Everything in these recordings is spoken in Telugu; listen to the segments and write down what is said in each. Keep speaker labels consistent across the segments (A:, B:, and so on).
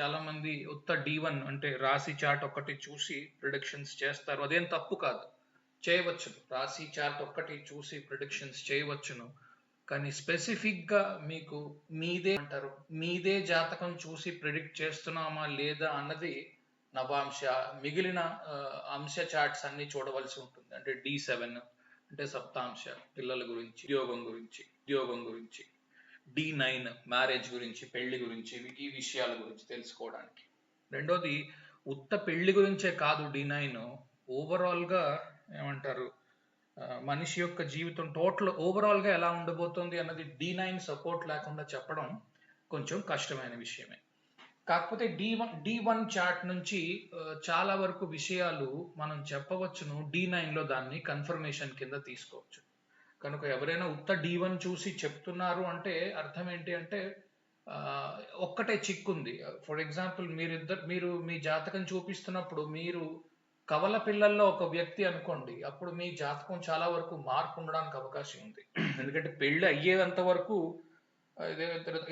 A: చాలా మంది ఉత్త డి వన్ అంటే రాశి చార్ట్ ఒక్కటి చూసి ప్రిడిక్షన్స్ చేస్తారు. అదేం తప్పు కాదు. చేయవచ్చును. రాశి చార్ట్ ఒక్కటి చూసి ప్రిడిక్షన్స్ చేయవచ్చును. కానీ స్పెసిఫిక్గా మీకు మీదే అంటారు. మీదే జాతకం చూసి ప్రిడిక్ట్ చేస్తున్నామా లేదా అన్నది నవాంశ మిగిలిన అంశ చార్ట్స్ అన్ని చూడవలసి ఉంటుంది. అంటే డి సెవెన్ అంటే సప్తాంశ పిల్లల గురించి ఉద్యోగం గురించి ఉద్యోగం గురించి. డి నైన్ మ్యారేజ్ గురించి పెళ్ళి గురించి ఈ విషయాల గురించి తెలుసుకోవడానికి. రెండోది ఉత్త పెళ్ళి గురించే కాదు డి నైన్ ఓవరాల్గా ఏమంటారు మనిషి యొక్క జీవితం టోటల్ ఓవరాల్గా ఎలా ఉండబోతుంది అన్నది డి నైన్ సపోర్ట్ లేకుండా చెప్పడం కొంచెం కష్టమైన విషయమే. కాకపోతే D one D one chart నుంచి చాలా వరకు విషయాలు మనం చెప్పవచ్చును డి నైన్లో దాన్ని కన్ఫర్మేషన్ కింద తీసుకోవచ్చు. కనుక ఎవరైనా ఉత్త డి వన్ చూసి చెప్తున్నారు అంటే అర్థం ఏంటి అంటే ఒక్కటే చిక్కుంది. ఫర్ ఎగ్జాంపుల్ మీరు ఇద్దరు మీరు మీ జాతకం చూపిస్తున్నప్పుడు మీరు కవల పిల్లల్లో ఒక వ్యక్తి అనుకోండి అప్పుడు మీ జాతకం చాలా వరకు మార్పు ఉండడానికి అవకాశం ఉంది. ఎందుకంటే పెళ్ళి అయ్యేంత వరకు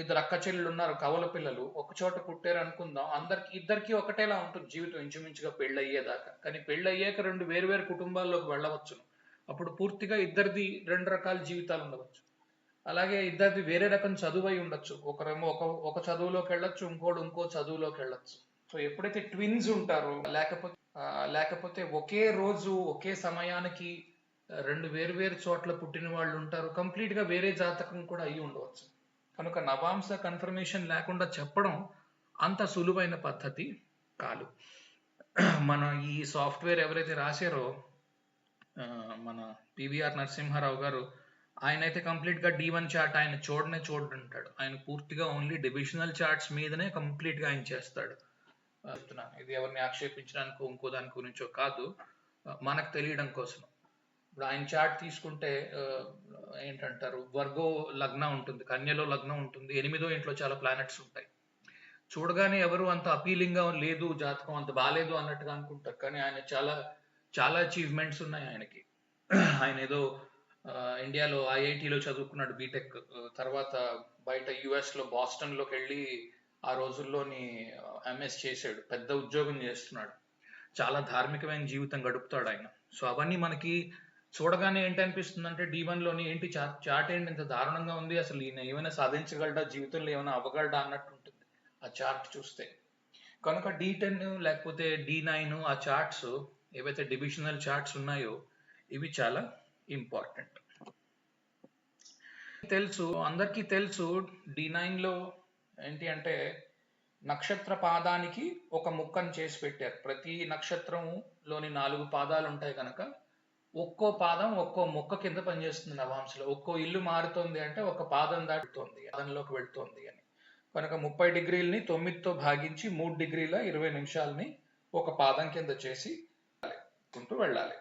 A: ఇద్దరు అక్క చెల్లెలు ఉన్నారు కవల పిల్లలు ఒక చోట పుట్టారు అనుకుందాం అందరికి ఇద్దరికి ఒకటేలా ఉంటుంది జీవితం ఇంచుమించుగా పెళ్ళి అయ్యేదాకా. కానీ పెళ్ళి అయ్యాక రెండు వేరు వేరు కుటుంబాల్లోకి వెళ్ళవచ్చును. అప్పుడు పూర్తిగా ఇద్దరిది రెండు రకాల జీవితాలు ఉండవచ్చు. అలాగే ఇద్దరిది వేరే రకం చదువు అయి ఉండొచ్చు. ఒకరేమో ఒక ఒక చదువులోకి వెళ్ళొచ్చు ఇంకోడు ఇంకో చదువులోకి వెళ్ళొచ్చు. సో ఎప్పుడైతే ట్విన్స్ ఉంటారో లేకపోతే లేకపోతే ఒకే రోజు ఒకే సమయానికి రెండు వేరు వేరు చోట్ల పుట్టిన వాళ్ళు ఉంటారు. కంప్లీట్గా వేరే జాతకం కూడా అయి ఉండవచ్చు. కనుక నవాంశ కన్ఫర్మేషన్ లేకుండా చెప్పడం అంత సులువైన పద్ధతి కాదు. మన ఈ సాఫ్ట్వేర్ ఎవరైతే రాశారో మన పివిఆర్ నరసింహారావు గారు ఆయన అయితే కంప్లీట్గా డి వన్ చార్ట్ ఆయన చూడనే చూడంటాడు. ఆయన పూర్తిగా ఓన్లీ డివిజనల్ చార్ట్స్ మీదనే కంప్లీట్గా ఆయన చేస్తాడు. చెప్తున్నాను. ఇది ఎవరిని ఆక్షేపించడానికి ఇంకో దాని గురించో కాదు. మనకు తెలియడం కోసం. ఇప్పుడు ఆయన చార్ట్ తీసుకుంటే ఏంటంటారు వర్గో లగ్నం ఉంటుంది కన్యలో లగ్నం ఉంటుంది ఎనిమిదో ఇంట్లో చాలా ప్లానెట్స్ ఉంటాయి. చూడగానే ఎవరు అంత అపీలింగ్గా లేదు జాతకం అంత బాగాలేదు అన్నట్టుగా అనుకుంటారు. కానీ ఆయన చాలా చాలా అచీవ్మెంట్స్ ఉన్నాయి ఆయనకి. ఆయన ఏదో ఇండియాలో ఐఐటిలో చదువుకున్నాడు బీటెక్ తర్వాత బయట యుఎస్లో బాస్టన్లోకి వెళ్ళి ఆ రోజుల్లోని ఎంఎస్ చేశాడు. పెద్ద ఉద్యోగం చేస్తున్నాడు. చాలా ధార్మికమైన జీవితం గడుపుతాడు ఆయన. సో అవన్నీ మనకి చూడగానే ఏంటి అనిపిస్తుంది అంటే డి లోని ఏంటి చాట్ ఏంటి ఇంత దారుణంగా ఉంది? అసలు ఈయన ఏమైనా సాధించగలడా? జీవితంలో ఏమైనా అవ్వగలడా? అన్నట్టు ఉంటుంది ఆ చార్ట్ చూస్తే. కనుక డి టెన్ లేకపోతే డి నైన్ ఆ చార్ట్స్ ఏవైతే డివిజనల్ చార్ట్స్ ఉన్నాయో ఇవి చాలా ఇంపార్టెంట్ తెలుసు అందరికీ తెలుసు డి నైన్లో ఏంటి అంటే నక్షత్ర పాదానికి ఒక ముక్కను చేసి పెట్టారు. ప్రతి నక్షత్రంలోని నాలుగు పాదాలు ఉంటాయి కనుక ఒక్కో పాదం ఒక్కో మొక్క కింద పనిచేస్తుంది నవాంశలో ఒక్కో ఇల్లు మారుతోంది అంటే ఒక పాదం దాటుతోంది పాదంలోకి వెళ్తోంది అని. కనుక ముప్పై డిగ్రీలని తొమ్మిదితో భాగించి మూడు డిగ్రీల ఇరవై నిమిషాలని ఒక పాదం కింద చేసి చెప్పుకుంటూ వెళ్ళాలి.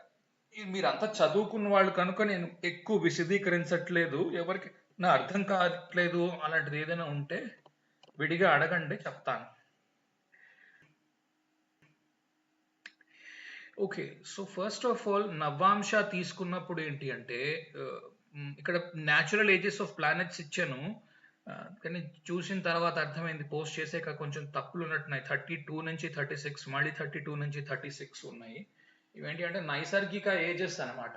A: మీరు మీరంతా చదువుకున్న వాళ్ళు కనుక నేను ఎక్కువ విశదీకరించట్లేదు. ఎవరికి నా అర్థం కావట్లేదు అలాంటిది ఏదైనా ఉంటే విడిగా అడగండి చెప్తాను. Okay so first of all Navamsa తీసుకున్నప్పుడు ఏంటి అంటే ఇక్కడ న్యాచురల్ ఏజెస్ ఆఫ్ ప్లానెట్స్ ఇచ్చాను. కానీ చూసిన తర్వాత అర్థమైంది పోస్ట్ చేసాక కొంచెం తప్పులు ఉన్నట్టున్నాయి థర్టీ టూ నుంచి థర్టీ సిక్స్ మళ్ళీ థర్టీ టూ నుంచి థర్టీ సిక్స్ ఉన్నాయి. ఇవేంటి అంటే నైసర్గిక ఏజెస్ అనమాట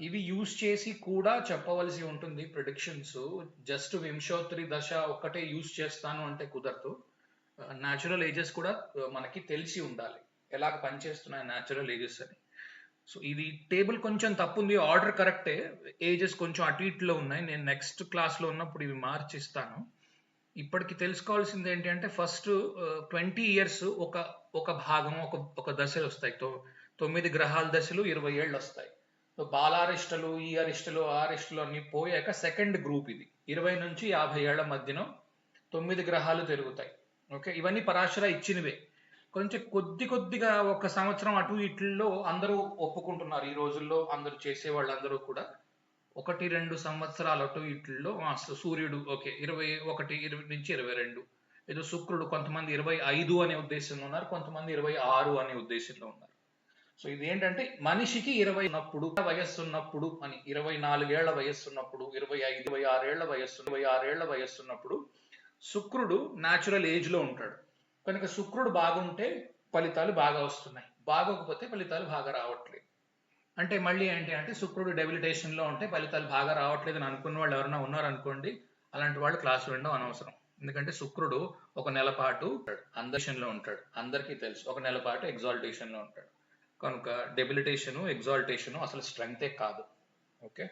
A: ఇవి యూజ్ చేసి కూడా చెప్పవలసి ఉంటుంది ప్రిడిక్షన్స్ జస్ట్ వింశోత్తరి దశ ఒక్కటే యూజ్ చేస్తాను అంటే కుదరదు. న్యాచురల్ ఏజెస్ కూడా మనకి తెలిసి ఉండాలి. ఎలా పనిచేస్తున్నాయి న్యాచురల్ ఏజెస్ అని. సో ఇది టేబుల్ కొంచెం తప్పు ఉంది ఆర్డర్ కరెక్టే ఏజెస్ కొంచెం అటు ఇటులో ఉన్నాయి. నేను నెక్స్ట్ క్లాస్లో ఉన్నప్పుడు ఇవి మార్చిస్తాను. ఇప్పటికి తెలుసుకోవాల్సింది ఏంటి అంటే ఫస్ట్ ట్వంటీ ఇయర్స్ ఒక ఒక భాగం ఒక ఒక దశలు వస్తాయి. తో తొమ్మిది గ్రహాల దశలు ఇరవై ఏళ్ళు వస్తాయి సో బాలారిష్టలు ఈ అరిష్టలు ఆరిష్టలు అరిష్టలు అన్ని పోయాక సెకండ్ గ్రూప్ ఇది. ఇరవై నుంచి యాభై ఏళ్ళ మధ్యన తొమ్మిది గ్రహాలు తిరుగుతాయి. ఓకే? ఇవన్నీ పరాశర ఇచ్చినవే. కొంచెం కొద్ది కొద్దిగా ఒక సంవత్సరం అటు ఇట్లలో అందరూ ఒప్పుకుంటున్నారు. ఈ రోజుల్లో అందరూ చేసే వాళ్ళందరూ కూడా ఒకటి రెండు సంవత్సరాలు అటు ఇట్లలో సూర్యుడు ఓకే ఇరవై ఒకటి ఇరవై నుంచి ఇరవై రెండు. ఏదో శుక్రుడు కొంతమంది ఇరవై ఐదు అనే ఉద్దేశంలో ఉన్నారు కొంతమంది ఇరవై ఆరు అనే ఉద్దేశంలో ఉన్నారు. సో ఇది ఏంటంటే మనిషికి ఇరవై ఉన్నప్పుడు వయస్సు ఉన్నప్పుడు అని ఇరవై నాలుగేళ్ళ వయస్సు ఉన్నప్పుడు ఇరవై ఐదు ఇరవై ఆరేళ్ళ వయస్సు ఇరవై ఆరేళ్ళ వయస్సు ఉన్నప్పుడు శుక్రుడు న్యాచురల్ ఏజ్లో ఉంటాడు. కనుక శుక్రుడు బాగుంటే ఫలితాలు బాగా వస్తున్నాయి. బాగోకపోతే ఫలితాలు బాగా రావట్లేదు. అంటే మళ్ళీ ఏంటి అంటే శుక్రుడు డెబిలిటేషన్లో ఉంటే ఫలితాలు బాగా రావట్లేదు అని అనుకున్న వాళ్ళు ఎవరైనా ఉన్నారనుకోండి అలాంటి వాళ్ళు క్లాస్ వినడం అనవసరం. ఎందుకంటే శుక్రుడు ఒక నెల పాటు అందర్షన్లో ఉంటాడు. అందరికీ తెలుసు. ఒక నెల పాటు ఎగ్జాల్టేషన్లో ఉంటాడు. కనుక డెబిలిటేషను ఎగ్జాల్టేషను అసలు స్ట్రెంగ్తే కాదు. ఓకే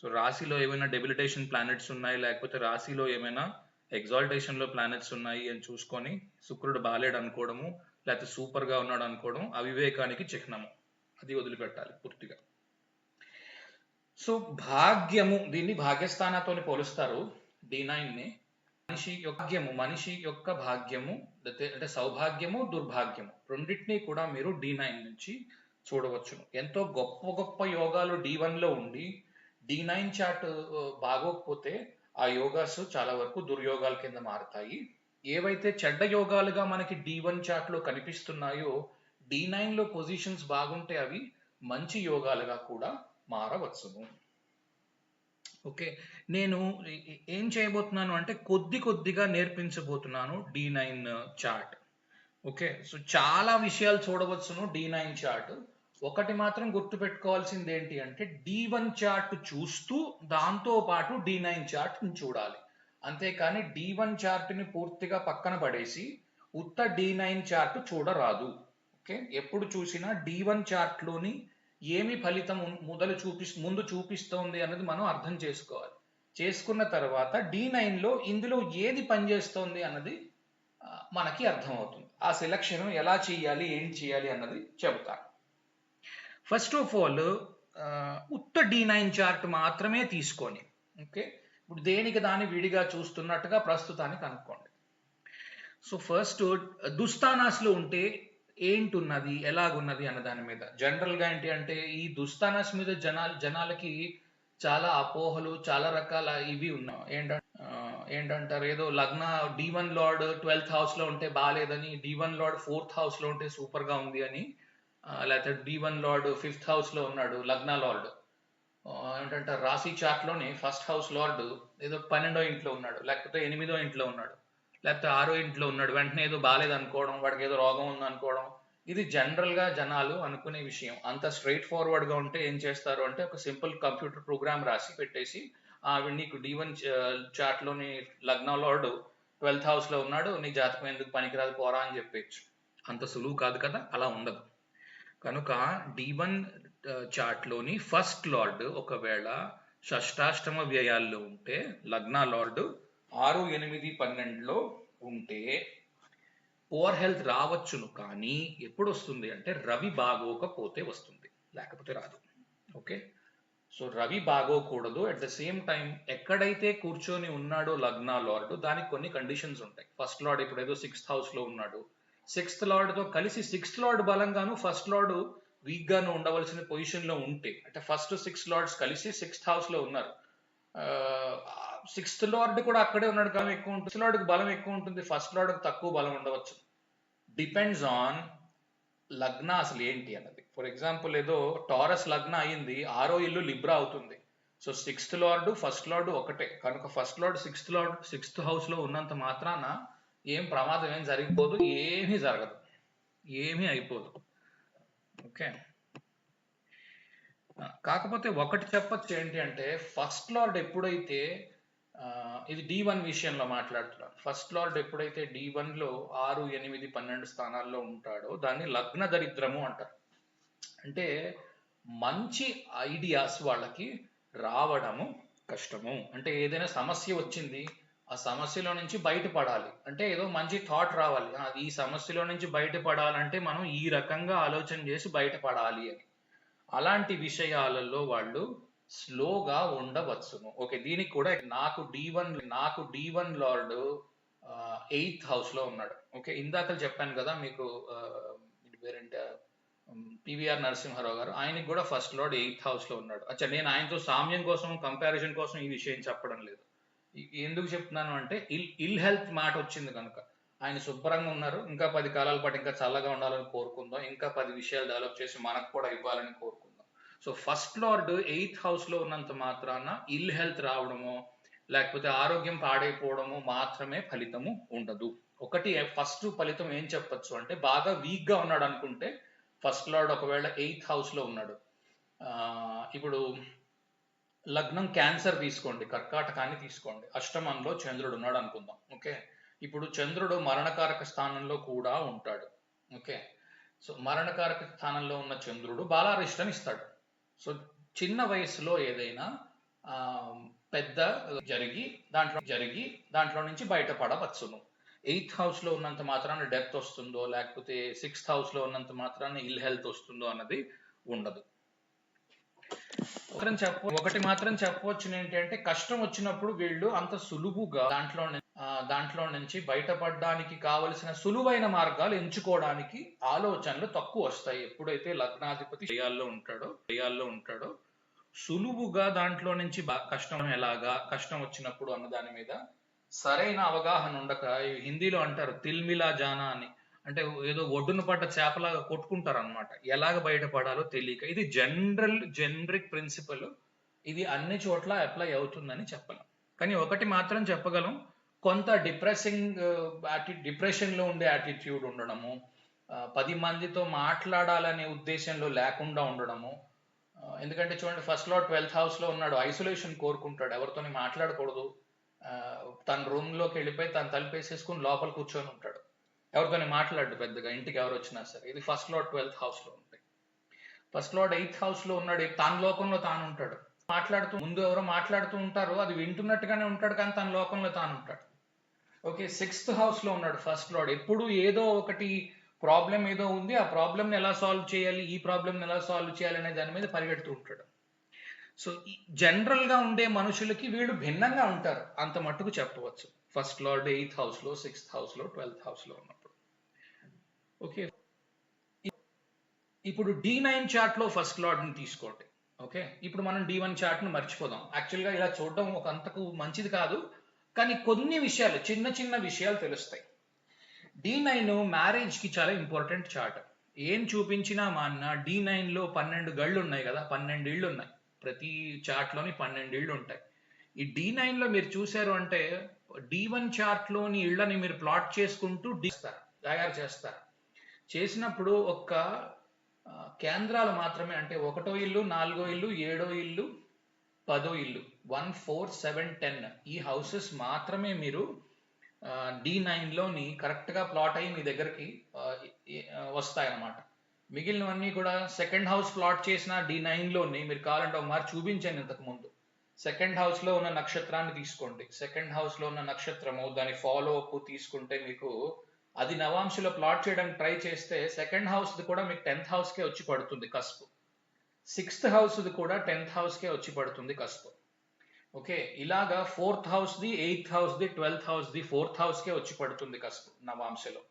A: సో రాశిలో ఏమైనా డెబిలిటేషన్ ప్లానెట్స్ ఉన్నాయి? లేకపోతే రాశిలో ఏమైనా ఎగ్జాల్టేషన్లో ప్లానెట్స్ ఉన్నాయి అని చూసుకొని శుక్రుడు బాలేడు అనుకోవడము లేకపోతే సూపర్గా ఉన్నాడు అనుకోవడం అవివేకానికి చిహ్నము. అది వదిలిపెట్టాలి పూర్తిగా. సో భాగ్యము దీన్ని భాగ్యస్థానాతో పోలుస్తారు. డి నైన్ని మనిషి యోగ్యము భాగ్యము మనిషి యొక్క భాగ్యము అంటే సౌభాగ్యము దుర్భాగ్యము. రెండింటినీ కూడా మీరు డి నైన్ నుంచి చూడవచ్చును. ఎంతో గొప్ప గొప్ప యోగాలు డి లో ఉండి డి నైన్ చార్ట్ బాగోకపోతే ఆ యోగాస్ చాలా వరకు దుర్యోగాల కింద మారుతాయి. ఏవైతే చెడ్డ యోగాలుగా మనకి డి వన్ చార్ట్లో కనిపిస్తున్నాయో డి నైన్లో పొజిషన్స్ బాగుంటే అవి మంచి యోగాలుగా కూడా మారవచ్చును. ఓకే? నేను ఏం చేయబోతున్నాను అంటే కొద్ది కొద్దిగా నేర్పించబోతున్నాను D nine chart. Okay? So చాలా విషయాలు చూడవచ్చును డి నైన్ చార్ట్. ఒకటి మాత్రం గుర్తుపెట్టుకోవాల్సింది ఏంటి అంటే డి వన్ చార్ట్ చూస్తూ దాంతో పాటు డి నైన్ చార్ట్ చూడాలి. అంతేకాని డి వన్ చార్ట్ని పూర్తిగా పక్కన పడేసి ఉత్త డి నైన్ చార్ట్ చూడరాదు. ఓకే? ఎప్పుడు చూసినా డి వన్ చార్ట్లోని ఏమి ఫలితం మొదలు చూపి ముందు చూపిస్తోంది అన్నది మనం అర్థం చేసుకోవాలి. చేసుకున్న తర్వాత డి నైన్లో ఇందులో ఏది పనిచేస్తోంది అన్నది మనకి అర్థమవుతుంది. ఆ సెలక్షన్ ఎలా చేయాలి ఏం చేయాలి అన్నది చెబుతాను. ఫస్ట్ ఆఫ్ ఆల్ ఉత్త డి నైన్ చార్ట్ మాత్రమే తీసుకొని ఓకే? ఇప్పుడు దేనికి దాన్ని విడిగా చూస్తున్నట్టుగా ప్రస్తుతానికి అనుకోండి సో ఫస్ట్ దుస్తానాస్లో ఉంటే ఏంటున్నది ఎలాగున్నది అన్న దాని మీద. జనరల్గా ఏంటి అంటే ఈ దుస్తానాస్ మీద జనాలు జనాలకి చాలా అపోహలు చాలా రకాల ఇవి ఉన్నాయి. ఏంటంటే ఏంటంటారు ఏదో లగ్న డి వన్ లార్డ్ ట్వెల్త్ హౌస్లో ఉంటే బాగాలేదని డి వన్ లార్డ్ ఫోర్త్ హౌస్లో ఉంటే సూపర్గా ఉంది అని లేకపోతే డి వన్ లార్డ్ ఫిఫ్త్ హౌస్లో ఉన్నాడు లగ్న లార్డ్ ఏంటంటే రాశి చార్ట్లోని ఫస్ట్ హౌస్ లార్డ్ ఏదో పన్నెండో ఇంట్లో ఉన్నాడు లేకపోతే ఎనిమిదో ఇంట్లో ఉన్నాడు. లేకపోతే ఆరో ఇంట్లో ఉన్నాడు వెంటనే ఏదో బాగాలేదు అనుకోవడం వాడికి ఏదో రోగం ఉంది అనుకోవడం. ఇది జనరల్గా జనాలు అనుకునే విషయం. అంత స్ట్రైట్ ఫార్వర్డ్గా ఉంటే ఏం చేస్తారు అంటే ఒక సింపుల్ కంప్యూటర్ ప్రోగ్రామ్ రాసి పెట్టేసి ఆవిడ నీకు D one one chart lagna twelfth హౌస్లో ఉన్నాడు నీ జాతకం ఎందుకు పనికిరాదు పోరా అని చెప్పేచ్చు అంత సులువు కాదు కదా అలా ఉండదు. కనుక డీవన్ చార్ట్లోని ఫస్ట్ లార్డ్ ఒకవేళ షష్టాష్టమ వ్యయాల్లో ఉంటే లగ్న లార్డు ఆరు ఎనిమిది పన్నెండులో ఉంటే పువర్ హెల్త్ రావచ్చును కానీ ఎప్పుడు వస్తుంది అంటే రవి బాగోకపోతే వస్తుంది లేకపోతే రాదు. ఓకే? సో రవి బాగోకూడదు. అట్ ద సేమ్ టైం ఎక్కడైతే కూర్చొని ఉన్నాడో లగ్న లార్డ్ దానికి కొన్ని కండిషన్స్ ఉంటాయి. ఫస్ట్ లార్డ్ ఇప్పుడు ఏదో సిక్స్త్ హౌస్లో ఉన్నాడు. సిక్స్త్ లార్డ్తో కలిసి సిక్స్త్ లార్డ్ బలంగాను ఫస్ట్ లార్డ్ వీక్ గాను ఉండవలసిన పొజిషన్లో ఉంటే అంటే ఫస్ట్ సిక్స్ లార్డ్స్ కలిసి సిక్స్త్ హౌస్లో ఉన్నారు. సిక్స్త్ లార్డ్ కూడా అక్కడే ఉన్నాడు బలం ఎక్కువ ఉంటుంది. సిక్స్త్ లార్డ్ బలం ఎక్కువ ఉంటుంది. ఫస్ట్ లార్డ్ తక్కువ బలం ఉండవచ్చు. డిపెండ్స్ ఆన్ లగ్న అసలు ఏంటి అన్నది. ఫర్ ఎగ్జాంపుల్ ఏదో టారస్ లగ్న అయింది. ఆరో ఇల్లు లిబ్రా అవుతుంది. So sixth lord first lord ఒకటే. కనుక first lord sixth lord sixth హౌస్లో ఉన్నంత మాత్రాన ఏం ప్రమాదం ఏం జరిగిపోదు. ఏమీ జరగదు. ఏమీ అయిపోదు. ఓకే? కాకపోతే ఒకటి చెప్పొచ్చు ఏంటి అంటే ఫస్ట్ లార్డ్ ఎప్పుడైతే ఇది డి వన్ విషయంలో మాట్లాడుతున్నారు ఫస్ట్ లార్డ్ ఎప్పుడైతే డి వన్లో ఆరు ఎనిమిది పన్నెండు స్థానాల్లో ఉంటాడో దాన్ని లగ్న దరిద్రము అంటారు. అంటే మంచి ఐడియాస్ వాళ్ళకి రావడము కష్టము. అంటే ఏదైనా సమస్య వచ్చింది ఆ సమస్యలో నుంచి బయటపడాలి. అంటే ఏదో మంచి థాట్ రావాలి. ఈ సమస్యలో నుంచి బయటపడాలంటే మనం ఈ రకంగా ఆలోచన చేసి బయటపడాలి అని. అలాంటి విషయాలలో వాళ్ళు స్లోగా ఉండవచ్చును. ఓకే దీనికి కూడా నాకు డి వన్ నాకు డి వన్ లార్డ్ ఎయిత్ హౌస్లో ఉన్నాడు. ఓకే ఇందాక చెప్పాను కదా మీకు ఆ, ఇది పివిఆర్ నరసింహారావు గారు ఆయనకి కూడా ఫస్ట్ లార్డ్ ఎయిత్ హౌస్లో ఉన్నాడు. అచ్చా నేను ఆయనతో సామ్యం కోసం కంపారిజన్ కోసం ఈ విషయం చెప్పడం లేదు. ఎందుకు చెప్తున్నాను అంటే ఇల్ ఇల్ హెల్త్ మాట వచ్చింది కనుక. ఆయన శుభ్రంగా ఉన్నారు ఇంకా పది కాలాల పాటు ఇంకా చల్లగా ఉండాలని కోరుకుందాం ఇంకా పది విషయాలు డెవలప్ చేసి మనకు కూడా ఇవ్వాలని కోరుకుందాం. సో ఫస్ట్ లార్డ్ ఎయిత్ హౌస్లో ఉన్నంత మాత్రాన ఇల్ హెల్త్ రావడమో లేకపోతే ఆరోగ్యం పాడైపోవడము మాత్రమే ఫలితము ఉండదు. ఒకటి ఫస్ట్ ఫలితం ఏం చెప్పొచ్చు అంటే బాగా వీక్గా ఉన్నాడు అనుకుంటే ఫస్ట్ లార్డ్ ఒకవేళ ఎయిత్ హౌస్లో ఉన్నాడు. ఇప్పుడు లగ్నం క్యాన్సర్ తీసుకోండి కర్కాటకాన్ని తీసుకోండి. అష్టమంలో చంద్రుడు ఉన్నాడు అనుకుందాం ఓకే? ఇప్పుడు చంద్రుడు మరణకారక స్థానంలో కూడా ఉంటాడు ఓకే? సో మరణకారక స్థానంలో ఉన్న చంద్రుడు బాలారిష్టం ఇస్తాడు. సో చిన్న వయసులో ఏదైనా పెద్ద జరిగి దాంట్లో జరిగి దాంట్లో నుంచి బయటపడవచ్చును. ఎయిత్ హౌస్లో ఉన్నంత మాత్రాన డెత్ వస్తుందో లేకపోతే సిక్స్త్ హౌస్లో ఉన్నంత మాత్రాన ఇల్ హెల్త్ వస్తుందో అన్నది ఉండదు. ఒకటి మాత్రం చెప్పవచ్చు ఏంటంటే కష్టం వచ్చినప్పుడు వీళ్ళు అంత సులువుగా దాంట్లో దాంట్లో నుంచి బయటపడడానికి కావలసిన సులువైన మార్గాలు ఎంచుకోవడానికి ఆలోచనలు తక్కువ వస్తాయి. ఎప్పుడైతే లగ్నాధిపతి జయాల్లో ఉంటాడో జయాల్లో ఉంటాడో సులువుగా దాంట్లో నుంచి కష్టం ఎలాగా కష్టం వచ్చినప్పుడు అన్న దాని మీద సరైన అవగాహన ఉండక హిందీలో అంటారు తిల్మిలా జానా అని. అంటే ఏదో ఒడ్డున పడ్డ చేపలాగా కొట్టుకుంటారు అనమాట ఎలాగ బయటపడాలో తెలియక. ఇది జనరల్ జనరిక్ ప్రిన్సిపల్. ఇది అన్ని చోట్ల అప్లై అవుతుందని చెప్పలేం. కానీ ఒకటి మాత్రం చెప్పగలం. కొంత డిప్రెసింగ్ డిప్రెషన్లో ఉండే యాటిట్యూడ్ ఉండడము పది మందితో మాట్లాడాలనే ఉద్దేశంలో లేకుండా ఉండడము. ఎందుకంటే చూడండి ఫస్ట్లో ట్వెల్త్ హౌస్లో ఉన్నాడు. ఐసోలేషన్ కోరుకుంటాడు. ఎవరితోని మాట్లాడకూడదు. తన రూమ్లోకి వెళ్ళిపోయి తను తలిపేసేసుకుని లోపల కూర్చొని ఉంటాడు. ఎవరితోని మాట్లాడు పెద్దగా ఇంటికి ఎవరు వచ్చినా సరే. ఇది ఫస్ట్ లాడ్ ట్వెల్త్ హౌస్లో ఉంటాయి ఫస్ట్ లాడ్ ఎయిత్ హౌస్లో ఉన్నాడు. తన లోకంలో తాను ఉంటాడు మాట్లాడుతూ ముందు ఎవరో మాట్లాడుతూ ఉంటారు. అది వింటున్నట్టుగానే ఉంటాడు కానీ తన లోకంలో తాను ఉంటాడు ఓకే సిక్స్త్ హౌస్లో ఉన్నాడు ఫస్ట్ లార్డ్. ఎప్పుడు ఏదో ఒకటి ప్రాబ్లం ఏదో ఉంది ఆ ప్రాబ్లమ్ ఎలా సాల్వ్ చేయాలి ఈ ప్రాబ్లమ్ ఎలా సాల్వ్ చేయాలి అనే దాని మీద పరిగెడుతూ ఉంటాడు. సో జనరల్గా ఉండే మనుషులకి వీళ్ళు భిన్నంగా ఉంటారు అంత మట్టుకు చెప్పవచ్చు. ఫస్ట్ లార్డ్ ఎయిత్ హౌస్లో సిక్స్త్ హౌస్లో ట్వెల్త్ హౌస్లో ఉన్నప్పుడు. ఓకే ఇప్పుడు డి నైన్ చార్ట్లో ఫస్ట్ లార్డ్ని తీసుకోండి. ఓకే ఇప్పుడు మనం డి వన్ చార్ట్ను మర్చిపోదాం. యాక్చువల్గా ఇలా చూడడం ఒక అంతకు మంచిది కాదు కానీ కొన్ని విషయాలు చిన్న చిన్న విషయాలు తెలుస్తాయి. డి నైన్ మ్యారేజ్కి చాలా ఇంపార్టెంట్ చార్ట్ ఏం చూపించినా మా అన్న డి నైన్లో పన్నెండు గళ్ళు ఉన్నాయి కదా పన్నెండు ఇళ్ళు ఉన్నాయి. ప్రతి చార్ట్లోని పన్నెండు ఇళ్ళు ఉంటాయి. ఈ డి నైన్లో మీరు చూశారు అంటే డి వన్ చార్ట్లోని ఇళ్ళని మీరు ప్లాట్ చేసుకుంటూ డిస్తారు తయారు చేస్తారు. చేసినప్పుడు ఒక్క కేంద్రాలు మాత్రమే అంటే ఒకటో ఇల్లు నాలుగో ఇల్లు ఏడో ఇల్లు పదో ఇల్లు. One four seven ten. ఈ హౌసెస్ మాత్రమే మీరు డి నైన్లోని కరెక్ట్గా ప్లాట్ అయ్యి మీ దగ్గరికి వస్తాయన్నమాట. మిగిలినవన్నీ కూడా సెకండ్ హౌస్ ప్లాట్ చేసిన డి నైన్లోని మీరు కావాలంటే ఒక మారి చూపించాను ఇంతకు ముందు సెకండ్ హౌస్లో ఉన్న నక్షత్రాన్ని తీసుకోండి. సెకండ్ హౌస్లో ఉన్న నక్షత్రము దాని ఫాలో అప్ తీసుకుంటే మీకు అది నవాంశలో ప్లాట్ చేయడానికి ట్రై చేస్తే సెకండ్ హౌస్ది కూడా మీకు టెన్త్ హౌస్కే వచ్చి పడుతుంది కస్పు. సిక్స్త్ హౌస్ది కూడా టెన్త్ హౌస్కే వచ్చి పడుతుంది కస్పు. ఓకే ఇలాగా fourth house the eighth house the twelfth house the fourth house కే వచ్చి పడుతుంది కస్పు నవాంశలో.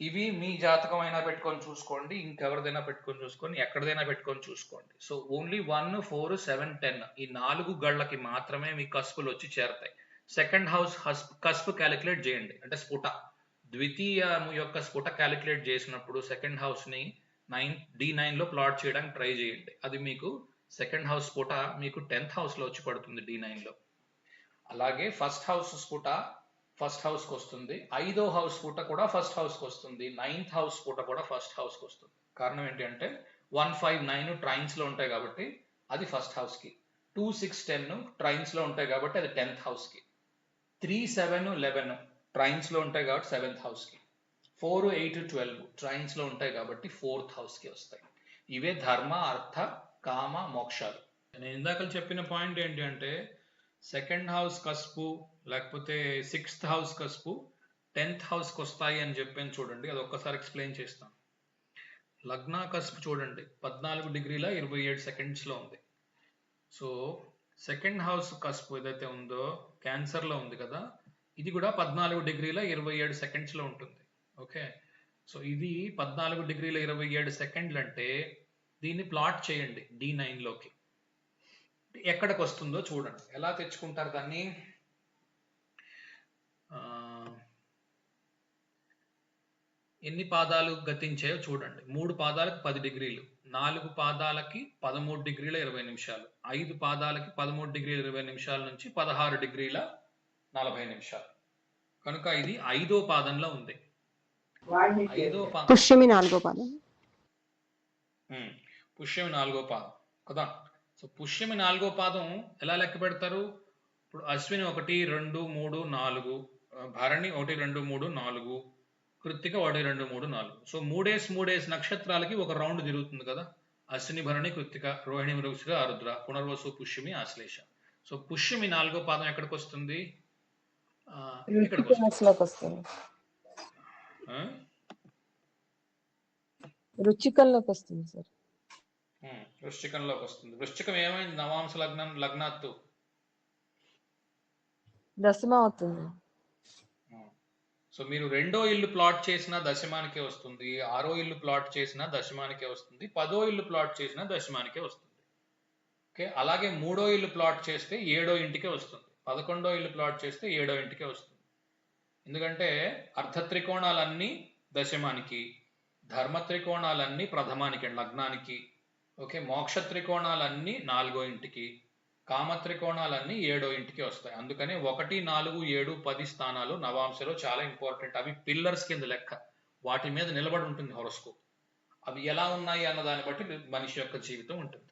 A: ఇవి మీ జాతకం అయినా పెట్టుకొని చూసుకోండి ఇంకెవరిదైనా పెట్టుకొని చూసుకోండి ఎక్కడిదైనా పెట్టుకొని చూసుకోండి. So only one four seven ten ఈ నాలుగు గళ్ళకి మాత్రమే మీ కస్పులు వచ్చి చేరతాయి. సెకండ్ హౌస్ కస్ప్ క్యాలిక్యులేట్ చేయండి అంటే స్ఫుట. ద్వితీయము యొక్క స్ఫుట క్యాలిక్యులేట్ చేసినప్పుడు సెకండ్ హౌస్ని నైన్ డి నైన్లో ప్లాట్ చేయడానికి ట్రై చేయండి. అది మీకు సెకండ్ హౌస్ స్ఫుట మీకు టెన్త్ హౌస్లో వచ్చి పడుతుంది డి నైన్లో అలాగే ఫస్ట్ హౌస్ స్ఫుట ఫస్ట్ హౌస్కి వస్తుంది. ఐదో హౌస్ పూట కూడా ఫస్ట్ హౌస్కి వస్తుంది. నైన్త్ హౌస్ పూట కూడా ఫస్ట్ హౌస్కి వస్తుంది. కారణం ఏంటి అంటే వన్ ఫైవ్ నైన్ ట్రైన్స్లో ఉంటాయి కాబట్టి అది ఫస్ట్ హౌస్కి టూ సిక్స్ టెన్ ట్రైన్స్లో ఉంటాయి కాబట్టి అది టెన్త్ హౌస్కి త్రీ సెవెన్ లెవెన్ ట్రైన్స్లో ఉంటాయి కాబట్టి సెవెంత్ హౌస్కి ఫోర్ ఎయిట్ ట్వెల్వ్ ట్రైన్స్లో ఉంటాయి కాబట్టి ఫోర్త్ హౌస్కి వస్తాయి. ఇవే ధర్మ అర్థ కామ మోక్షాలు. నేను ఇందాక చెప్పిన పాయింట్ ఏంటి అంటే సెకండ్ హౌస్ కసుపు లేకపోతే సిక్స్త్ హౌస్ కసుపు టెన్త్ హౌస్కి వస్తాయి అని చెప్పాను చూడండి అది ఒక్కసారి ఎక్స్ప్లెయిన్ చేస్తాను. లగ్న కసుపు చూడండి పద్నాలుగు డిగ్రీల ఇరవై ఏడు సెకండ్స్లో ఉంది. సో సెకండ్ హౌస్ కసుపు ఏదైతే ఉందో క్యాన్సర్లో ఉంది కదా ఇది కూడా పద్నాలుగు డిగ్రీల ఇరవై ఏడు సెకండ్స్లో ఉంటుంది. ఓకే? సో ఇది పద్నాలుగు డిగ్రీల ఇరవై ఏడు సెకండ్లు అంటే దీన్ని ప్లాట్ చేయండి డి లోకి. ఎక్కడికి వస్తుందో చూడండి. ఎలా తెచ్చుకుంటారు దాన్ని? ఎన్ని పాదాలు గతించాయో చూడండి. మూడు పాదాలకు పది డిగ్రీలు నాలుగు పాదాలకి పదమూడు డిగ్రీల ఇరవై నిమిషాలు ఐదు పాదాలకి పదమూడు డిగ్రీల ఇరవై నిమిషాల నుంచి పదహారు డిగ్రీల నలభై నిమిషాలు. కనుక ఇది ఐదో పాదంలో ఉంది. ఐదో పాదం.
B: నాలుగో
A: పుష్యమి నాలుగో పాదం కదా? సో పుష్యమి నాలుగో పాదం ఎలా లెక్క పెడతారు? ఇప్పుడు అశ్విని ఒకటి రెండు మూడు నాలుగు భరణి ఒకటి రెండు మూడు నాలుగు కృత్తిక ఒకటి రెండు మూడు నాలుగు. సో మూడేసి మూడేసి నక్షత్రాలకి ఒక రౌండ్ తిరుగుతుంది కదా? అశ్విని భరణి కృత్తిక రోహిణి మృగశిర ఆరుద్ర పునర్వసు పుష్యమి ఆశ్లేష. సో పుష్యమి నాలుగో పాదం ఎక్కడికి వస్తుంది? ఇక్కడికి వస్తుంది?
C: రుచికల్లోకి వస్తుంది సార్.
A: వృశ్చికంలోకి వస్తుంది వృశ్చికం ఏమైంది నవాంశ లగ్నం లగ్నాత్తు.
C: దశమ అవుతుంది.
A: సో మీరు రెండో ఇల్లు ప్లాట్ చేసినా దశమానికే వస్తుంది. ఆరో ఇల్లు ప్లాట్ చేసినా దశమానికే వస్తుంది. పదో ఇల్లు ప్లాట్ చేసినా దశమానికే వస్తుంది. ఓకే? అలాగే మూడో ఇల్లు ప్లాట్ చేస్తే ఏడో ఇంటికే వస్తుంది. పదకొండో ఇల్లు ప్లాట్ చేస్తే ఏడో ఇంటికే వస్తుంది. ఎందుకంటే అర్ధ త్రికోణాలన్నీ దశమానికి ధర్మ త్రికోణాలన్నీ ప్రథమానికి లగ్నానికి ఓకే మోక్ష త్రికోణాలన్నీ నాలుగో ఇంటికి కామ త్రికోణాలన్నీ ఏడో ఇంటికి వస్తాయి. అందుకనే ఒకటి నాలుగు ఏడు పది స్థానాలు నవాంశలో చాలా ఇంపార్టెంట్ అవి పిల్లర్స్ కింద లెక్క. వాటి మీద నిలబడి ఉంటుంది హొరస్కోప్. అవి ఎలా ఉన్నాయి అన్న దాన్ని బట్టి మనిషి యొక్క జీవితం ఉంటుంది.